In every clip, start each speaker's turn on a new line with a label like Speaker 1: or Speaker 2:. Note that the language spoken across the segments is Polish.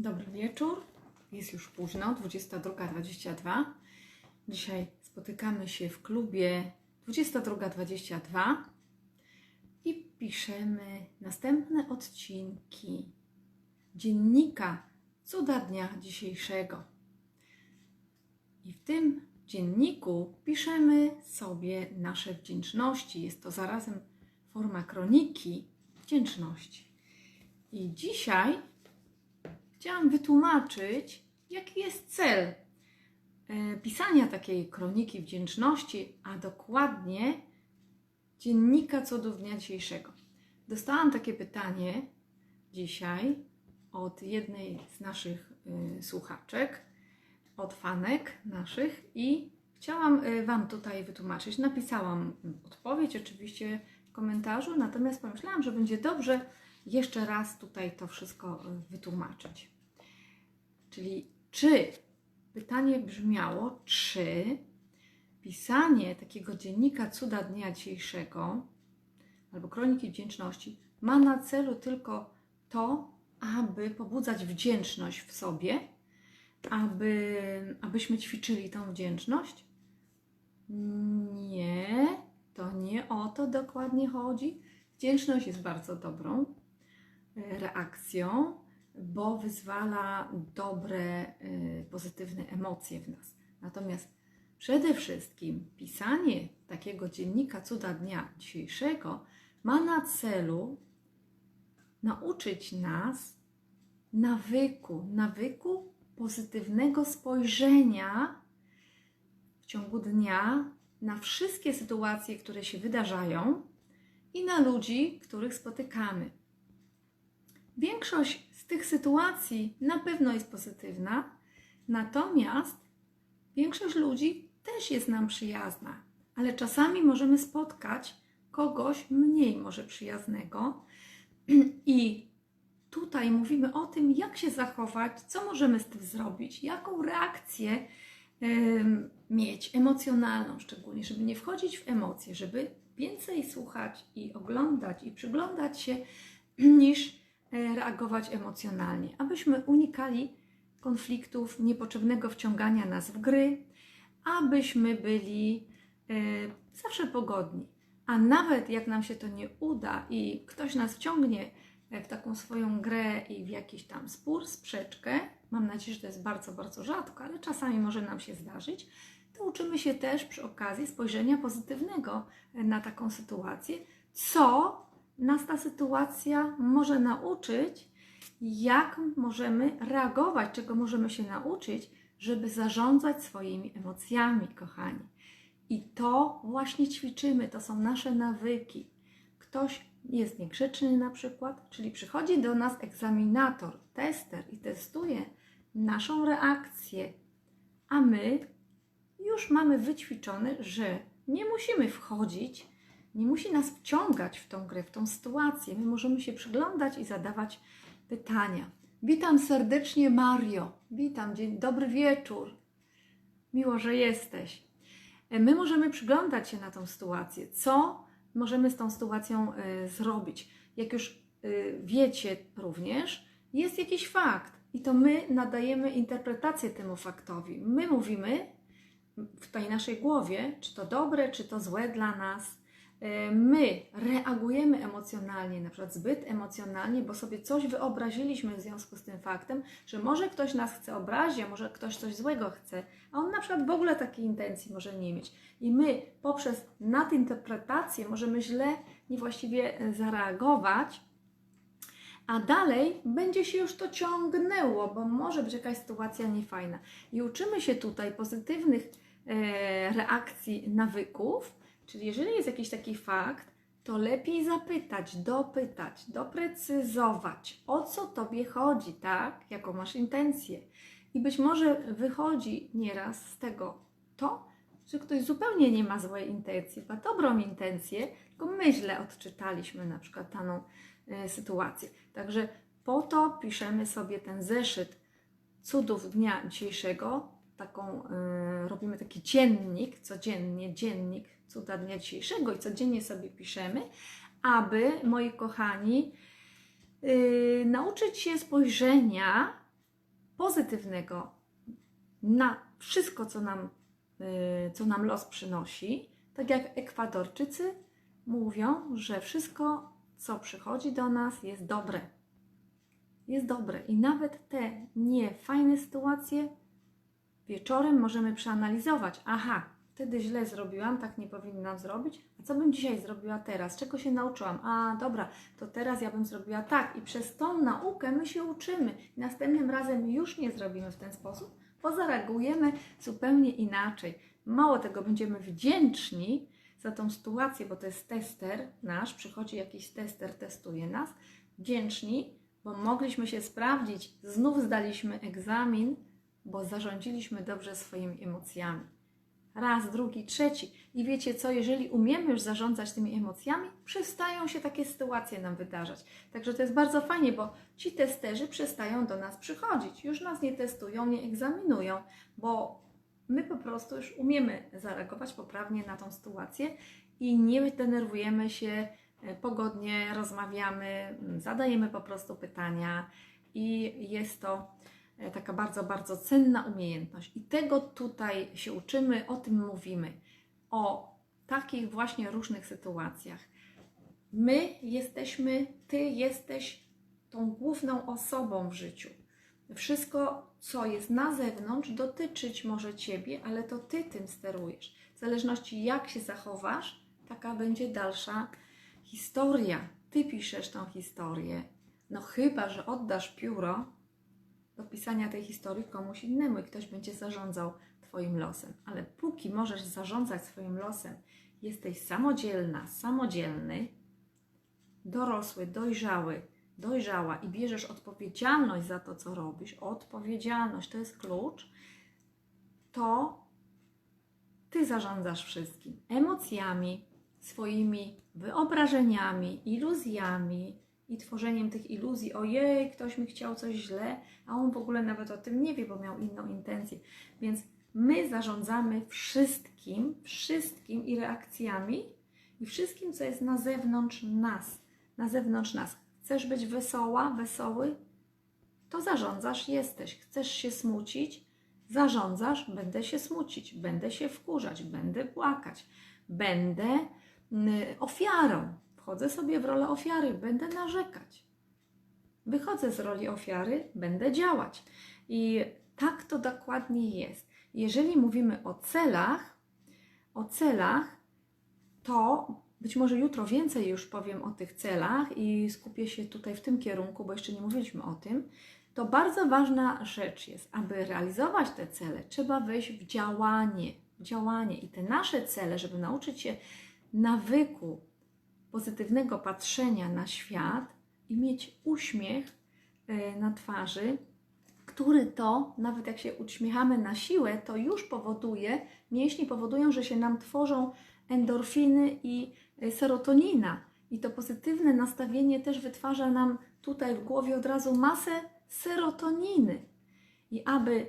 Speaker 1: Dobry wieczór. Jest już późno, 22.22. Dzisiaj spotykamy się w klubie 22.22 i piszemy następne odcinki dziennika Cuda Dnia Dzisiejszego. I w tym dzienniku piszemy sobie nasze wdzięczności. Jest to zarazem forma kroniki wdzięczności. I dzisiaj chciałam wytłumaczyć, jaki jest cel e, pisania takiej kroniki wdzięczności, a dokładnie dziennika cudów dnia dzisiejszego. Dostałam takie pytanie dzisiaj od jednej z naszych y, słuchaczek, od fanek naszych i chciałam y, Wam tutaj wytłumaczyć. Napisałam odpowiedź oczywiście w komentarzu, natomiast pomyślałam, że będzie dobrze jeszcze raz tutaj to wszystko y, wytłumaczyć. Czyli czy pytanie brzmiało, czy pisanie takiego dziennika cuda dnia dzisiejszego albo kroniki wdzięczności ma na celu tylko to, aby pobudzać wdzięczność w sobie, aby, abyśmy ćwiczyli tą wdzięczność? Nie, to nie o to dokładnie chodzi. Wdzięczność jest bardzo dobrą reakcją, bo wyzwala dobre, e, pozytywne emocje w nas. Natomiast przede wszystkim pisanie takiego dziennika cuda dnia dzisiejszego ma na celu nauczyć nas nawyku, nawyku pozytywnego spojrzenia w ciągu dnia na wszystkie sytuacje, które się wydarzają i na ludzi, których spotykamy. Większość z tych sytuacji na pewno jest pozytywna, natomiast większość ludzi też jest nam przyjazna, ale czasami możemy spotkać kogoś mniej może przyjaznego. I tutaj mówimy o tym, jak się zachować, co możemy z tym zrobić, jaką reakcję mieć emocjonalną, szczególnie, żeby nie wchodzić w emocje, żeby więcej słuchać i oglądać i przyglądać się, niż reagować emocjonalnie, abyśmy unikali konfliktów, niepotrzebnego wciągania nas w gry, abyśmy byli e, zawsze pogodni. A nawet jak nam się to nie uda i ktoś nas wciągnie w taką swoją grę i w jakiś tam spór, sprzeczkę, mam nadzieję, że to jest bardzo, bardzo rzadko, ale czasami może nam się zdarzyć, to uczymy się też przy okazji spojrzenia pozytywnego na taką sytuację, co nas ta sytuacja może nauczyć, jak możemy reagować, czego możemy się nauczyć, żeby zarządzać swoimi emocjami, kochani. I to właśnie ćwiczymy, to są nasze nawyki. Ktoś jest niegrzeczny na przykład, czyli przychodzi do nas egzaminator, tester i testuje naszą reakcję, a my już mamy wyćwiczone, że nie musimy wchodzić, nie musi nas wciągać w tą grę, w tą sytuację. My możemy się przyglądać i zadawać pytania. Witam serdecznie, Mario. Witam, dzień dobry wieczór. Miło, że jesteś. My możemy przyglądać się na tą sytuację. Co możemy z tą sytuacją y, zrobić? Jak już y, wiecie również, jest jakiś fakt i to my nadajemy interpretację temu faktowi. My mówimy w tej naszej głowie, czy to dobre, czy to złe dla nas. Y, my reagujemy emocjonalnie, na przykład zbyt emocjonalnie, bo sobie coś wyobraziliśmy w związku z tym faktem, że może ktoś nas chce obrazić, a może ktoś coś złego chce, a on na przykład w ogóle takiej intencji może nie mieć. I my poprzez nadinterpretację możemy źle, niewłaściwie e, zareagować, a dalej będzie się już to ciągnęło, bo może być jakaś sytuacja niefajna. I uczymy się tutaj pozytywnych e, reakcji, nawyków, czyli jeżeli jest jakiś taki fakt, to lepiej zapytać, dopytać, doprecyzować, o co Tobie chodzi, tak? Jaką masz intencję. I być może wychodzi nieraz z tego to, że ktoś zupełnie nie ma złej intencji, ma dobrą intencję, tylko my źle odczytaliśmy na przykład daną y, sytuację. Także po to piszemy sobie ten zeszyt cudów dnia dzisiejszego, taką, y, robimy taki dziennik, codziennie dziennik cuda dnia dzisiejszego i codziennie sobie piszemy, aby, moi kochani, y, nauczyć się spojrzenia pozytywnego na wszystko, co nam, y, co nam los przynosi. Tak jak Ekwadorczycy mówią, że wszystko, co przychodzi do nas, jest dobre. Jest dobre i nawet te niefajne sytuacje wieczorem możemy przeanalizować. Aha, wtedy źle zrobiłam, tak nie powinnam zrobić. A co bym dzisiaj zrobiła teraz? Czego się nauczyłam? A dobra, to teraz ja bym zrobiła tak. I przez tą naukę my się uczymy. I następnym razem już nie zrobimy w ten sposób, bo zareagujemy zupełnie inaczej. Mało tego, będziemy wdzięczni za tą sytuację, bo to jest tester nasz, przychodzi jakiś tester, testuje nas. Wdzięczni, bo mogliśmy się sprawdzić, znów zdaliśmy egzamin, bo zarządziliśmy dobrze swoimi emocjami. Raz, drugi, trzeci. I wiecie co, jeżeli umiemy już zarządzać tymi emocjami, przestają się takie sytuacje nam wydarzać. Także to jest bardzo fajnie, bo ci testerzy przestają do nas przychodzić. Już nas nie testują, nie egzaminują, bo my po prostu już umiemy zareagować poprawnie na tą sytuację i nie denerwujemy się, e, pogodnie rozmawiamy, zadajemy po prostu pytania i jest to taka bardzo, bardzo cenna umiejętność. I tego tutaj się uczymy, o tym mówimy. O takich właśnie różnych sytuacjach. My jesteśmy, ty jesteś tą główną osobą w życiu. Wszystko, co jest na zewnątrz, dotyczyć może ciebie, ale to ty tym sterujesz. W zależności jak się zachowasz, taka będzie dalsza historia. Ty piszesz tą historię. No chyba, że oddasz pióro do pisania tej historii komuś innemu i ktoś będzie zarządzał Twoim losem. Ale póki możesz zarządzać swoim losem, jesteś samodzielna, samodzielny, dorosły, dojrzały, dojrzała i bierzesz odpowiedzialność za to, co robisz, odpowiedzialność to jest klucz, to Ty zarządzasz wszystkim. Emocjami, swoimi wyobrażeniami, iluzjami i tworzeniem tych iluzji. Ojej, ktoś mi chciał coś źle, a on w ogóle nawet o tym nie wie, bo miał inną intencję. Więc my zarządzamy wszystkim, wszystkim i reakcjami i wszystkim, co jest na zewnątrz nas. Na zewnątrz nas. Chcesz być wesoła, wesoły? To zarządzasz, jesteś. Chcesz się smucić? Zarządzasz, będę się smucić, będę się wkurzać, będę płakać, będę mm, ofiarą. Wchodzę sobie w rolę ofiary, będę narzekać. Wychodzę z roli ofiary, będę działać. I tak to dokładnie jest. Jeżeli mówimy o celach, o celach, to być może jutro więcej już powiem o tych celach i skupię się tutaj w tym kierunku, bo jeszcze nie mówiliśmy o tym. To bardzo ważna rzecz jest, aby realizować te cele, trzeba wejść w działanie, w działanie i te nasze cele, żeby nauczyć się nawyku pozytywnego patrzenia na świat i mieć uśmiech e, na twarzy, który to, nawet jak się uśmiechamy na siłę, to już powoduje, mięśnie powodują, że się nam tworzą endorfiny i e, serotonina. I to pozytywne nastawienie też wytwarza nam tutaj w głowie od razu masę serotoniny. I aby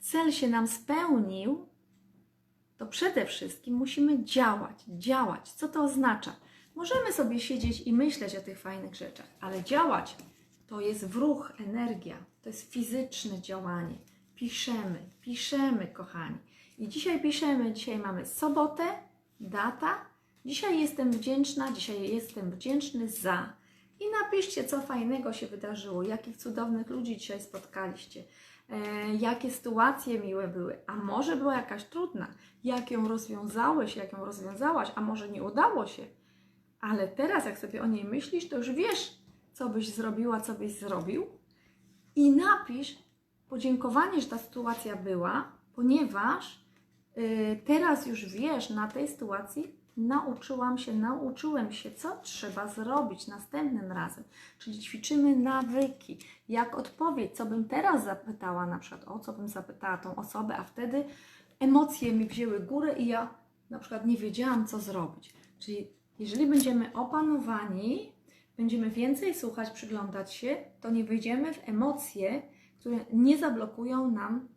Speaker 1: cel się nam spełnił, to przede wszystkim musimy działać, działać. Co to oznacza? Możemy sobie siedzieć i myśleć o tych fajnych rzeczach, ale działać to jest w ruch, energia, to jest fizyczne działanie. Piszemy, piszemy, kochani. I dzisiaj piszemy, dzisiaj mamy sobotę, data. Dzisiaj jestem wdzięczna, dzisiaj jestem wdzięczny za. I napiszcie, co fajnego się wydarzyło, jakich cudownych ludzi dzisiaj spotkaliście, e, jakie sytuacje miłe były, a może była jakaś trudna, jak ją rozwiązałeś, jak ją rozwiązałaś, a może nie udało się. Ale teraz, jak sobie o niej myślisz, to już wiesz, co byś zrobiła, co byś zrobił. I napisz podziękowanie, że ta sytuacja była, ponieważ y, teraz już wiesz, na tej sytuacji nauczyłam się, nauczyłem się, co trzeba zrobić następnym razem. Czyli ćwiczymy nawyki, jak odpowiedź, co bym teraz zapytała, na przykład o co bym zapytała tą osobę, a wtedy emocje mi wzięły górę i ja na przykład nie wiedziałam, co zrobić. Czyli jeżeli będziemy opanowani, będziemy więcej słuchać, przyglądać się, to nie wyjdziemy w emocje, które nie zablokują nam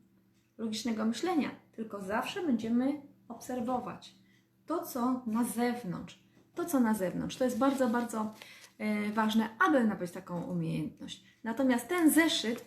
Speaker 1: logicznego myślenia, tylko zawsze będziemy obserwować to, co na zewnątrz. To, co na zewnątrz. To jest bardzo, bardzo e, ważne, aby nabyć taką umiejętność. Natomiast ten zeszyt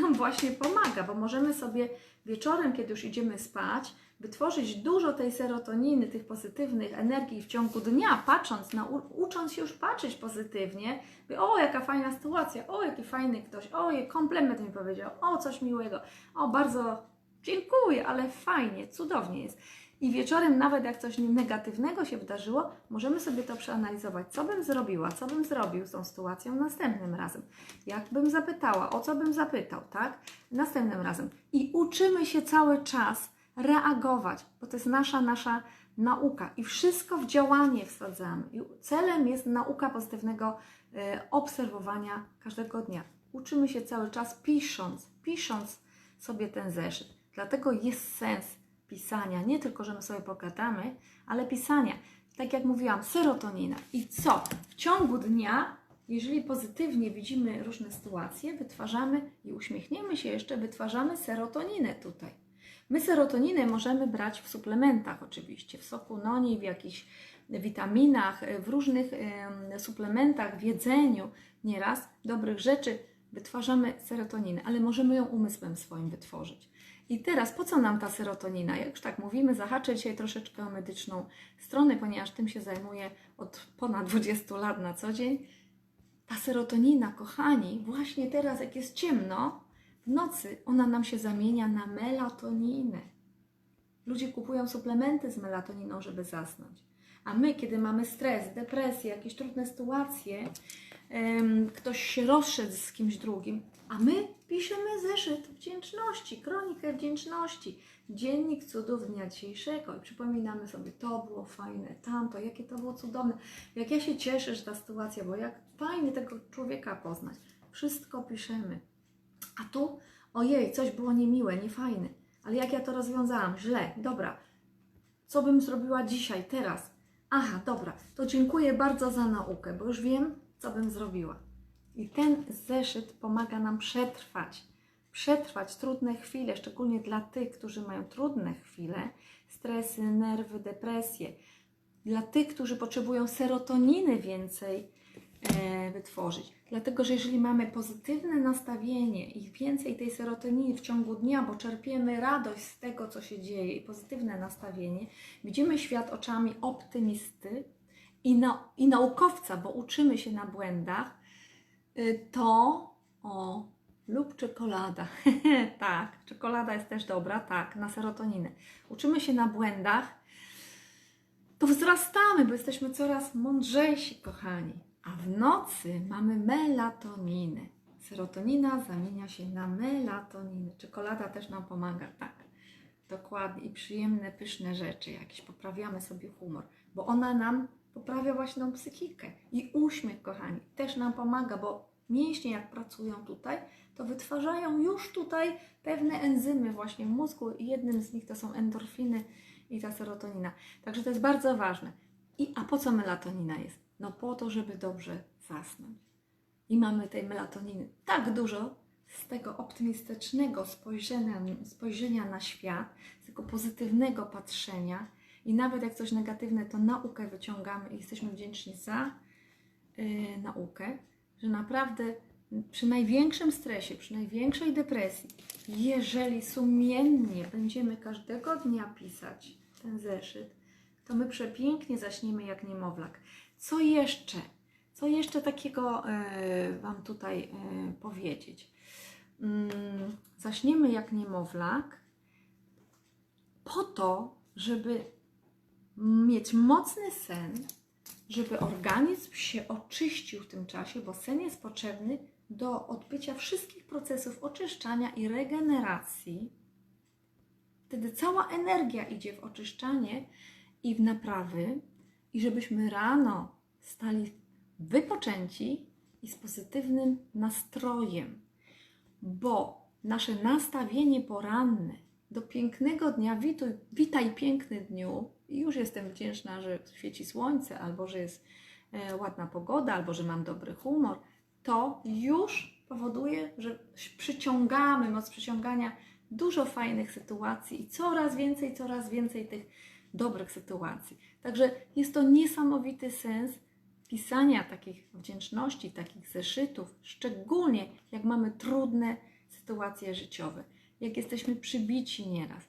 Speaker 1: nam właśnie pomaga, bo możemy sobie wieczorem, kiedy już idziemy spać, wytworzyć dużo tej serotoniny, tych pozytywnych energii w ciągu dnia, patrząc, na, ucząc się już patrzeć pozytywnie, by, o jaka fajna sytuacja, o jaki fajny ktoś, o komplement mi powiedział, o coś miłego, o bardzo dziękuję, ale fajnie, cudownie jest. I wieczorem, nawet jak coś negatywnego się wydarzyło, możemy sobie to przeanalizować, co bym zrobiła, co bym zrobił z tą sytuacją następnym razem. Jak bym zapytała, o co bym zapytał, tak? Następnym razem. I uczymy się cały czas reagować, bo to jest nasza, nasza nauka i wszystko w działanie wsadzamy. I celem jest nauka pozytywnego e, obserwowania każdego dnia. Uczymy się cały czas pisząc, pisząc sobie ten zeszyt. Dlatego jest sens pisania. Nie tylko, że my sobie pogadamy, ale pisania. Tak jak mówiłam, serotonina. I co? W ciągu dnia, jeżeli pozytywnie widzimy różne sytuacje, wytwarzamy i uśmiechniemy się jeszcze, wytwarzamy serotoninę tutaj. My serotoninę możemy brać w suplementach oczywiście, w soku noni, w jakichś witaminach, w różnych suplementach, w jedzeniu. Nieraz dobrych rzeczy wytwarzamy serotoninę, ale możemy ją umysłem swoim wytworzyć. I teraz po co nam ta serotonina? Jak już tak mówimy, zahaczę dzisiaj troszeczkę o medyczną stronę, ponieważ tym się zajmuję od ponad 20 lat na co dzień. Ta serotonina, kochani, właśnie teraz, jak jest ciemno, w nocy ona nam się zamienia na melatoninę. Ludzie kupują suplementy z melatoniną, żeby zasnąć. A my, kiedy mamy stres, depresję, jakieś trudne sytuacje, ktoś się rozszedł z kimś drugim, a my piszemy zeszyt wdzięczności, kronikę wdzięczności, dziennik cudów dnia dzisiejszego i przypominamy sobie, to było fajne, tamto, jakie to było cudowne, jak ja się cieszę, że ta sytuacja, bo jak fajnie tego człowieka poznać. Wszystko piszemy. A tu, ojej, coś było niemiłe, niefajne, ale jak ja to rozwiązałam, źle, dobra, co bym zrobiła dzisiaj, teraz? Aha, dobra, to dziękuję bardzo za naukę, bo już wiem, co bym zrobiła. I ten zeszyt pomaga nam przetrwać, przetrwać trudne chwile, szczególnie dla tych, którzy mają trudne chwile, stresy, nerwy, depresje. Dla tych, którzy potrzebują serotoniny więcej e, wytworzyć. Dlatego, że jeżeli mamy pozytywne nastawienie i więcej tej serotoniny w ciągu dnia, bo czerpiemy radość z tego, co się dzieje i pozytywne nastawienie, widzimy świat oczami optymisty i, na, i naukowca, bo uczymy się na błędach, to o lub czekolada. tak, czekolada jest też dobra, tak, na serotoninę. Uczymy się na błędach, to wzrastamy, bo jesteśmy coraz mądrzejsi, kochani. A w nocy mamy melatoninę. Serotonina zamienia się na melatoninę. Czekolada też nam pomaga, tak. Dokładnie. I przyjemne, pyszne rzeczy jakieś. Poprawiamy sobie humor, bo ona nam poprawia właśnie tą psychikę. I uśmiech, kochani, też nam pomaga, bo mięśnie jak pracują tutaj, to wytwarzają już tutaj pewne enzymy właśnie w mózgu i jednym z nich to są endorfiny i ta serotonina. Także to jest bardzo ważne. I a po co melatonina jest? No po to, żeby dobrze zasnąć. I mamy tej melatoniny tak dużo z tego optymistycznego spojrzenia, spojrzenia na świat, z tego pozytywnego patrzenia, i nawet jak coś negatywne, to naukę wyciągamy i jesteśmy wdzięczni za yy, naukę, że naprawdę przy największym stresie, przy największej depresji, jeżeli sumiennie będziemy każdego dnia pisać ten zeszyt, to my przepięknie zaśniemy jak niemowlak. Co jeszcze? Co jeszcze takiego yy, Wam tutaj yy, powiedzieć? Yy, zaśniemy jak niemowlak po to, żeby mieć mocny sen, żeby organizm się oczyścił w tym czasie, bo sen jest potrzebny do odbycia wszystkich procesów oczyszczania i regeneracji. Wtedy cała energia idzie w oczyszczanie i w naprawy, i żebyśmy rano stali wypoczęci i z pozytywnym nastrojem, bo nasze nastawienie poranne do pięknego dnia, witaj, piękny dniu, już jestem wdzięczna, że świeci słońce, albo że jest e, ładna pogoda, albo że mam dobry humor, to już powoduje, że przyciągamy, moc przyciągania dużo fajnych sytuacji i coraz więcej, coraz więcej tych dobrych sytuacji. Także jest to niesamowity sens pisania takich wdzięczności, takich zeszytów, szczególnie jak mamy trudne sytuacje życiowe, jak jesteśmy przybici nieraz,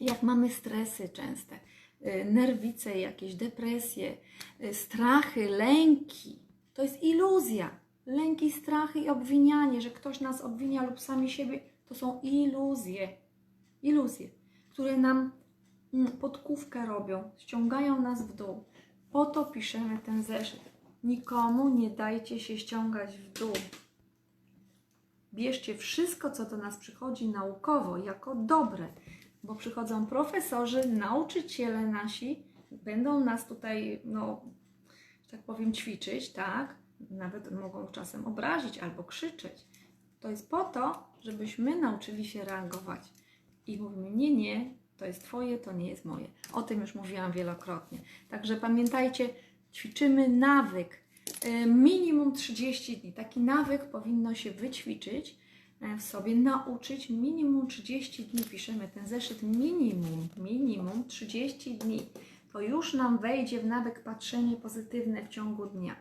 Speaker 1: jak mamy stresy częste, y, nerwice, jakieś depresje, y, strachy, lęki. To jest iluzja. Lęki, strachy i obwinianie, że ktoś nas obwinia lub sami siebie, to są iluzje. Iluzje, które nam mm, podkówkę robią, ściągają nas w dół. Po to piszemy ten zeszyt. Nikomu nie dajcie się ściągać w dół. Bierzcie wszystko, co do nas przychodzi naukowo, jako dobre, bo przychodzą profesorzy, nauczyciele nasi, będą nas tutaj, no, tak powiem, ćwiczyć, tak? Nawet mogą czasem obrazić albo krzyczeć. To jest po to, żebyśmy nauczyli się reagować. I mówimy, nie, nie, to jest Twoje, to nie jest moje. O tym już mówiłam wielokrotnie. Także pamiętajcie, ćwiczymy nawyk. E, Minimum 30 dni. Taki nawyk powinno się wyćwiczyć e, w sobie, nauczyć. Minimum 30 dni piszemy ten zeszyt. Minimum, minimum 30 dni. To już nam wejdzie w nawyk patrzenie pozytywne w ciągu dnia.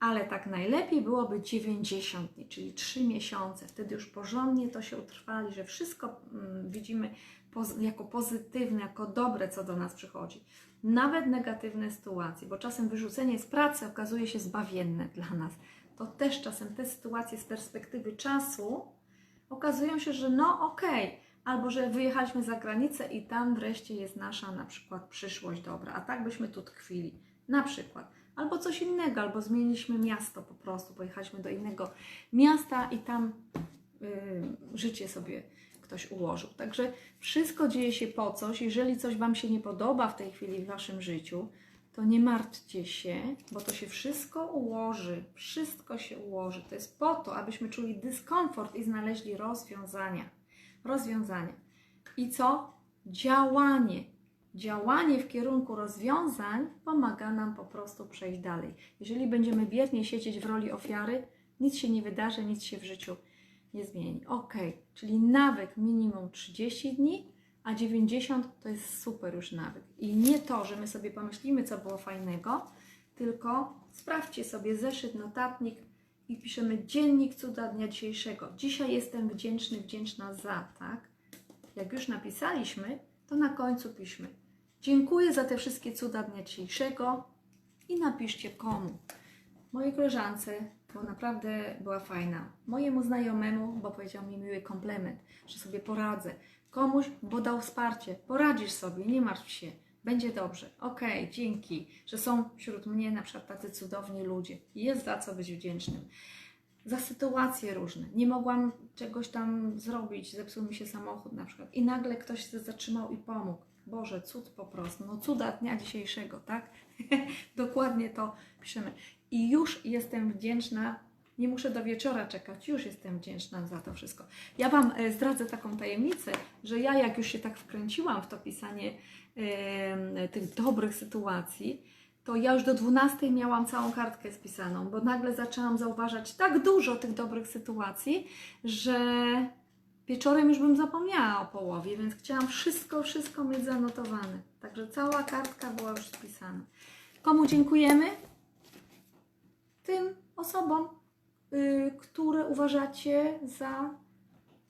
Speaker 1: Ale tak najlepiej byłoby 90 dni, czyli 3 miesiące. Wtedy już porządnie to się utrwali, że wszystko mm, widzimy jako pozytywne, jako dobre, co do nas przychodzi. Nawet negatywne sytuacje, bo czasem wyrzucenie z pracy okazuje się zbawienne dla nas. To też czasem te sytuacje z perspektywy czasu okazują się, że no okej, albo że wyjechaliśmy za granicę i tam wreszcie jest nasza na przykład przyszłość dobra, a tak byśmy tu tkwili. Na przykład. Albo coś innego, albo zmieniliśmy miasto po prostu, pojechaliśmy do innego miasta i tam y, życie sobie ktoś ułożył. Także wszystko dzieje się po coś. Jeżeli coś Wam się nie podoba w tej chwili w Waszym życiu, to nie martwcie się, bo to się wszystko ułoży. Wszystko się ułoży. To jest po to, abyśmy czuli dyskomfort i znaleźli rozwiązania. Rozwiązania. I co? Działanie. Działanie w kierunku rozwiązań pomaga nam po prostu przejść dalej. Jeżeli będziemy biernie siedzieć w roli ofiary, nic się nie wydarzy, nic się w życiu nie zmieni. Ok, czyli nawyk minimum 30 dni, a 90 to jest super już nawyk. I nie to, że my sobie pomyślimy, co było fajnego, tylko sprawdźcie sobie zeszyt, notatnik i piszemy dziennik cuda dnia dzisiejszego. Dzisiaj jestem wdzięczny, wdzięczna za, tak? Jak już napisaliśmy, to na końcu piszmy dziękuję za te wszystkie cuda dnia dzisiejszego i napiszcie komu. Mojej koleżance, bo naprawdę była fajna. Mojemu znajomemu, bo powiedział mi miły komplement, że sobie poradzę. Komuś, bo dał wsparcie. Poradzisz sobie, nie martw się. Będzie dobrze. Okej, dzięki, że są wśród mnie na przykład tacy cudowni ludzie. Jest za co być wdzięcznym. Za sytuacje różne. Nie mogłam czegoś tam zrobić, zepsuł mi się samochód na przykład. I nagle ktoś się zatrzymał i pomógł. Boże, cud po prostu. No cuda dnia dzisiejszego, tak? Dokładnie to piszemy. I już jestem wdzięczna, nie muszę do wieczora czekać, już jestem wdzięczna za to wszystko. Ja Wam e, zdradzę taką tajemnicę, że ja jak już się tak wkręciłam w to pisanie tych dobrych sytuacji, to ja już do 12 miałam całą kartkę spisaną, bo nagle zaczęłam zauważać tak dużo tych dobrych sytuacji, że wieczorem już bym zapomniała o połowie, więc chciałam wszystko, wszystko mieć zanotowane. Także cała kartka była już spisana. Komu dziękujemy? tym osobom, y, które uważacie za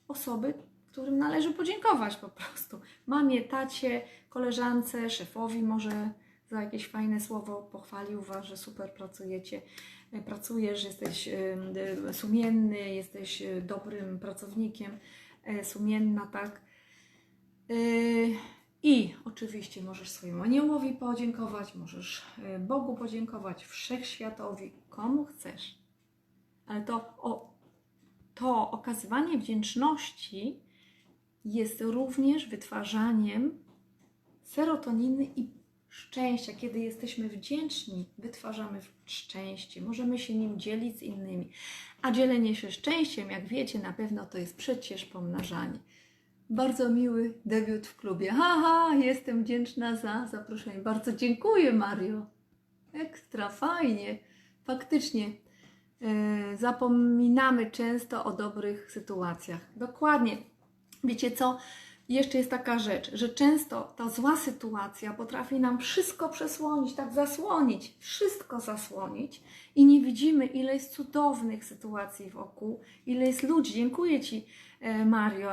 Speaker 1: osoby, którym należy podziękować po prostu. Mamie, tacie, koleżance, szefowi może za jakieś fajne słowo pochwalił Was, że super pracujecie, y, pracujesz, jesteś y, y, sumienny, jesteś y, dobrym pracownikiem, y, sumienna, tak. I oczywiście możesz swojemu aniołowi podziękować, możesz y, Bogu podziękować, wszechświatowi, komu chcesz. Ale to, o, to okazywanie wdzięczności jest również wytwarzaniem serotoniny i szczęścia. Kiedy jesteśmy wdzięczni, wytwarzamy szczęście. Możemy się nim dzielić z innymi. A dzielenie się szczęściem, jak wiecie, na pewno to jest przecież pomnażanie. Bardzo miły debiut w klubie. Haha, jestem wdzięczna za zaproszenie. Bardzo dziękuję, Mario. Ekstra, fajnie. Faktycznie e, zapominamy często o dobrych sytuacjach. Dokładnie. Wiecie co? Jeszcze jest taka rzecz, że często ta zła sytuacja potrafi nam wszystko przesłonić, tak zasłonić, wszystko zasłonić i nie widzimy, ile jest cudownych sytuacji wokół, ile jest ludzi. Dziękuję Ci, e, Mario.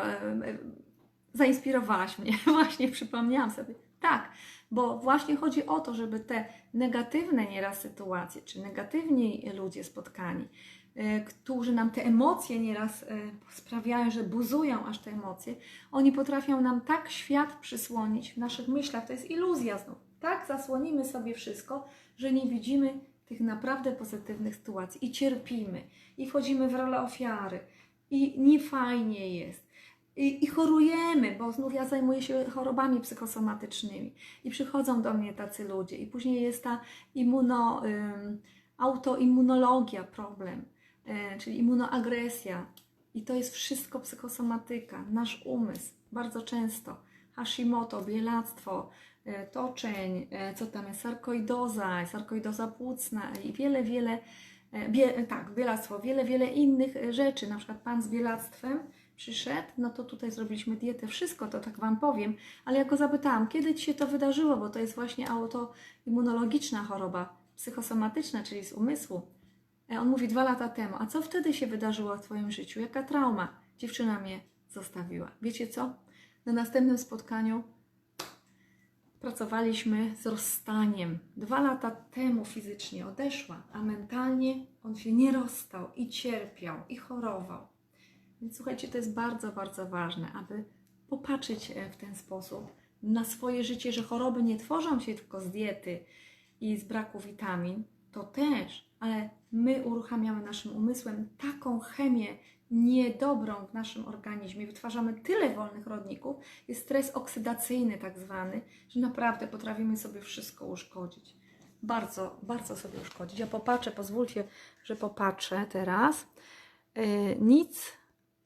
Speaker 1: Zainspirowałaś mnie, właśnie przypomniałam sobie. Tak, bo właśnie chodzi o to, żeby te negatywne nieraz sytuacje, czy negatywni ludzie spotkani, e, którzy nam te emocje nieraz e, sprawiają, że buzują aż te emocje, oni potrafią nam tak świat przysłonić w naszych myślach. To jest iluzja znów. Tak zasłonimy sobie wszystko, że nie widzimy tych naprawdę pozytywnych sytuacji i cierpimy, i wchodzimy w rolę ofiary, i niefajnie jest. I, I chorujemy, bo znów ja zajmuję się chorobami psychosomatycznymi. I przychodzą do mnie tacy ludzie. I później jest ta immuno, ym, autoimmunologia problem, e, czyli immunoagresja. I to jest wszystko psychosomatyka, nasz umysł bardzo często, Hashimoto, bielactwo, e, toczeń, e, co tam jest, sarkoidoza, sarkoidoza płucna i wiele, wiele, e, bie, tak, bielactwo, wiele, wiele innych e, rzeczy, na przykład pan z bielactwem, przyszedł, no to tutaj zrobiliśmy dietę, wszystko to tak Wam powiem, ale ja go zapytałam, kiedy Ci się to wydarzyło, bo to jest właśnie autoimmunologiczna choroba, psychosomatyczna, czyli z umysłu. E, On mówi dwa lata temu, a co wtedy się wydarzyło w Twoim życiu? Jaka trauma dziewczyna mnie zostawiła? Wiecie co? Na następnym spotkaniu pracowaliśmy z rozstaniem. Dwa lata temu fizycznie odeszła, a mentalnie on się nie rozstał i cierpiał, i chorował. Więc słuchajcie, to jest bardzo, bardzo ważne, aby popatrzeć e, w ten sposób na swoje życie, że choroby nie tworzą się tylko z diety i z braku witamin, to też, ale my uruchamiamy naszym umysłem taką chemię niedobrą w naszym organizmie, wytwarzamy tyle wolnych rodników, jest stres oksydacyjny tak zwany, że naprawdę potrafimy sobie wszystko uszkodzić. Bardzo, bardzo sobie uszkodzić. Ja popatrzę, pozwólcie, że popatrzę teraz. Yy, nic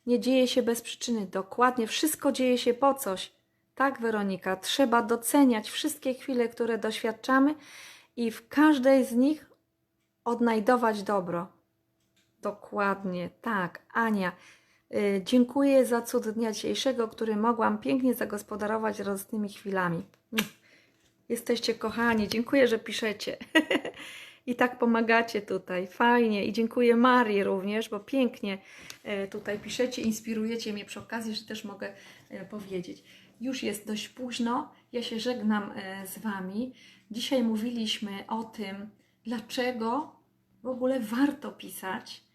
Speaker 1: nie dzieje się bez przyczyny. Dokładnie, wszystko dzieje się po coś. Tak, Weronika, trzeba doceniać wszystkie chwile, które doświadczamy i w każdej z nich odnajdować dobro. Dokładnie, tak. Ania, y, dziękuję za cud dnia dzisiejszego, który mogłam pięknie zagospodarować radosnymi chwilami. Mm. Jesteście kochani, dziękuję, że piszecie. I tak pomagacie tutaj, fajnie. I dziękuję Marii również, bo pięknie e, tutaj piszecie, inspirujecie mnie przy okazji, że też mogę e, powiedzieć. Już jest dość późno, ja się żegnam e, z Wami. Dzisiaj mówiliśmy o tym, dlaczego w ogóle warto pisać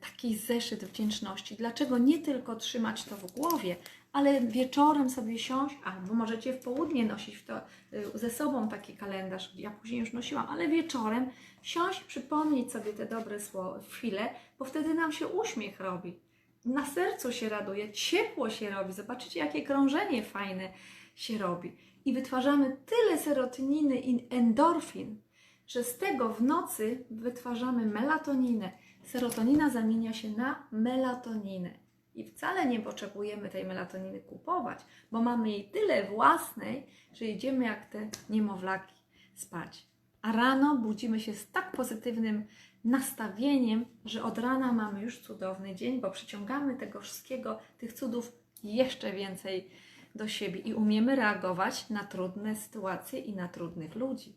Speaker 1: taki zeszyt wdzięczności. Dlaczego nie tylko trzymać to w głowie, ale wieczorem sobie siąść, albo możecie w południe nosić w to, y, ze sobą taki kalendarz, ja później już nosiłam, ale wieczorem siąść, przypomnieć sobie te dobre słowa, chwile, bo wtedy nam się uśmiech robi. Na sercu się raduje, ciepło się robi. Zobaczycie, jakie krążenie fajne się robi. I wytwarzamy tyle serotoniny i endorfin, że z tego w nocy wytwarzamy melatoninę. Serotonina zamienia się na melatoninę. I wcale nie potrzebujemy tej melatoniny kupować, bo mamy jej tyle własnej, że idziemy jak te niemowlaki spać. A rano budzimy się z tak pozytywnym nastawieniem, że od rana mamy już cudowny dzień, bo przyciągamy tego wszystkiego, tych cudów jeszcze więcej do siebie i umiemy reagować na trudne sytuacje i na trudnych ludzi.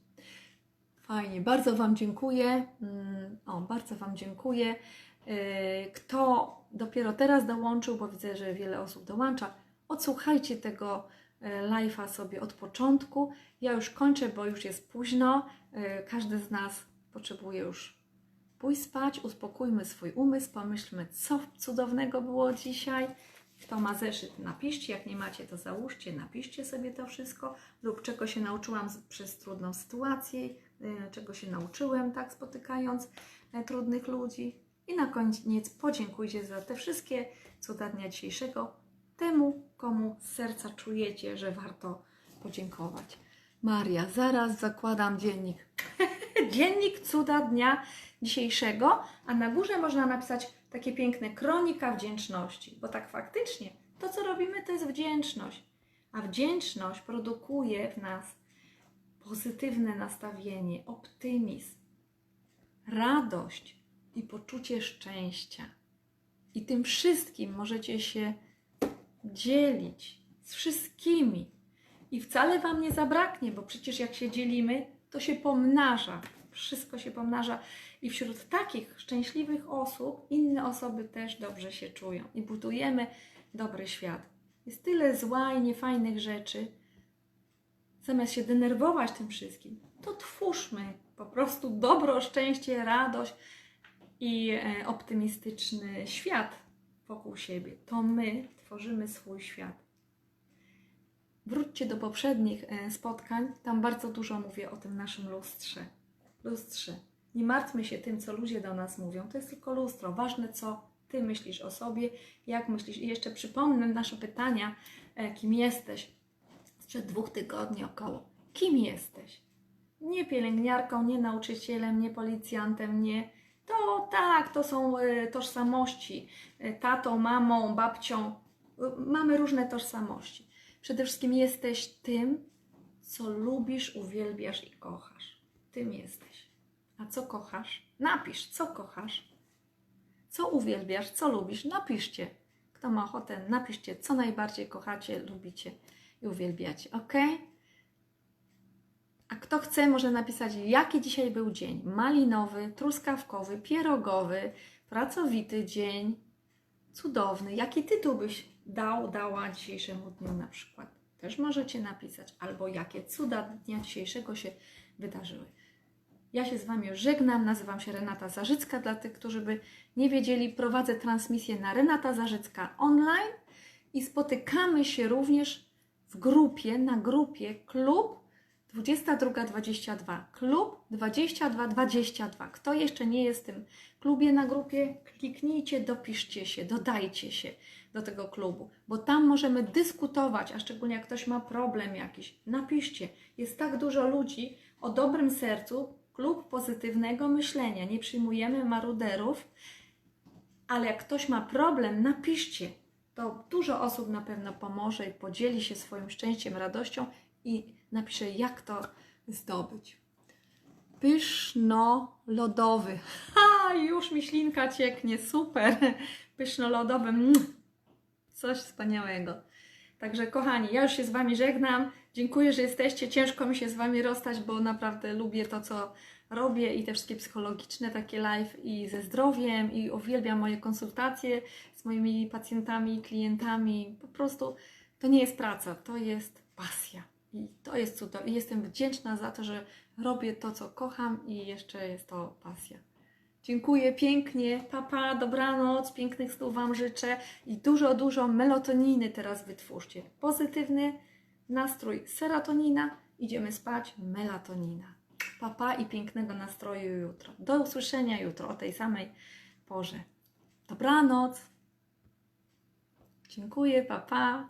Speaker 1: Fajnie, bardzo Wam dziękuję. Mm, O, bardzo Wam dziękuję. Yy, Kto dopiero teraz dołączył, bo widzę, że wiele osób dołącza, odsłuchajcie tego e, live'a sobie od początku. Ja już kończę, bo już jest późno. Yy, Każdy z nas potrzebuje już pójść spać, uspokójmy swój umysł, pomyślmy, co cudownego było dzisiaj. Kto ma zeszyt, napiszcie, jak nie macie, to załóżcie, napiszcie sobie to wszystko, lub czego się nauczyłam przez trudną sytuację, czego się nauczyłem, tak, spotykając trudnych ludzi. I na koniec podziękujcie za te wszystkie cuda dnia dzisiejszego temu, komu z serca czujecie, że warto podziękować. Maria, zaraz zakładam dziennik. dziennik cuda dnia dzisiejszego, a na górze można napisać takie piękne kronika wdzięczności, bo tak faktycznie to, co robimy, to jest wdzięczność, a wdzięczność produkuje w nas pozytywne nastawienie, optymizm, radość i poczucie szczęścia. I tym wszystkim możecie się dzielić z wszystkimi. I wcale Wam nie zabraknie, bo przecież jak się dzielimy, to się pomnaża. Wszystko się pomnaża. I wśród takich szczęśliwych osób inne osoby też dobrze się czują. I budujemy dobry świat. Jest tyle zła i niefajnych rzeczy. Zamiast się denerwować tym wszystkim, to twórzmy po prostu dobro, szczęście, radość i e, optymistyczny świat wokół siebie. To my tworzymy swój świat. Wróćcie do poprzednich e, spotkań, tam bardzo dużo mówię o tym naszym lustrze. Lustrze. Nie martwmy się tym, co ludzie do nas mówią. To jest tylko lustro. Ważne, co ty myślisz o sobie, jak myślisz. I jeszcze przypomnę nasze pytania, e, kim jesteś sprzed dwóch tygodni około. Kim jesteś? Nie pielęgniarką, nie nauczycielem, nie policjantem, nie. To tak, to są e, tożsamości. E, Tatą, mamą, babcią. E, Mamy różne tożsamości. Przede wszystkim jesteś tym, co lubisz, uwielbiasz i kochasz. Tym jesteś. A co kochasz? Napisz, co kochasz. Co uwielbiasz, co lubisz? Napiszcie. Kto ma ochotę, napiszcie, co najbardziej kochacie, lubicie i uwielbiacie. Ok? A kto chce, może napisać, jaki dzisiaj był dzień. Malinowy, truskawkowy, pierogowy, pracowity dzień, cudowny. Jaki tytuł byś dał, dała dzisiejszemu dniu na przykład? Też możecie napisać. Albo jakie cuda dnia dzisiejszego się wydarzyły. Ja się z Wami żegnam. Nazywam się Renata Zarzycka. Dla tych, którzy by nie wiedzieli, prowadzę transmisję na Renata Zarzycka online i spotykamy się również w grupie, na grupie Klub 2222. Klub 2222. Kto jeszcze nie jest w tym klubie na grupie, kliknijcie, dopiszcie się, dodajcie się do tego klubu, bo tam możemy dyskutować, a szczególnie jak ktoś ma problem jakiś, napiszcie. Jest tak dużo ludzi o dobrym sercu, klub pozytywnego myślenia. Nie przyjmujemy maruderów, ale jak ktoś ma problem, napiszcie. To dużo osób na pewno pomoże i podzieli się swoim szczęściem, radością i napisze, jak to zdobyć. Pyszno-lodowy. Ha, już mi ślinka cieknie, super. Pyszno-lodowy, mm. coś wspaniałego. Także kochani, ja już się z Wami żegnam. Dziękuję, że jesteście. Ciężko mi się z Wami rozstać, bo naprawdę lubię to, co robię i te wszystkie psychologiczne takie live i ze zdrowiem i uwielbiam moje konsultacje z moimi pacjentami, klientami. Po prostu to nie jest praca, to jest pasja. I to jest cudowne. Jestem wdzięczna za to, że robię to, co kocham i jeszcze jest to pasja. Dziękuję pięknie. Papa, dobranoc, pięknych snów Wam życzę i dużo, dużo melatoniny teraz wytwórzcie. Pozytywny nastrój, serotonina, idziemy spać, melatonina. Papa i pięknego nastroju jutro. Do usłyszenia jutro o tej samej porze. Dobranoc. Dziękuję, papa.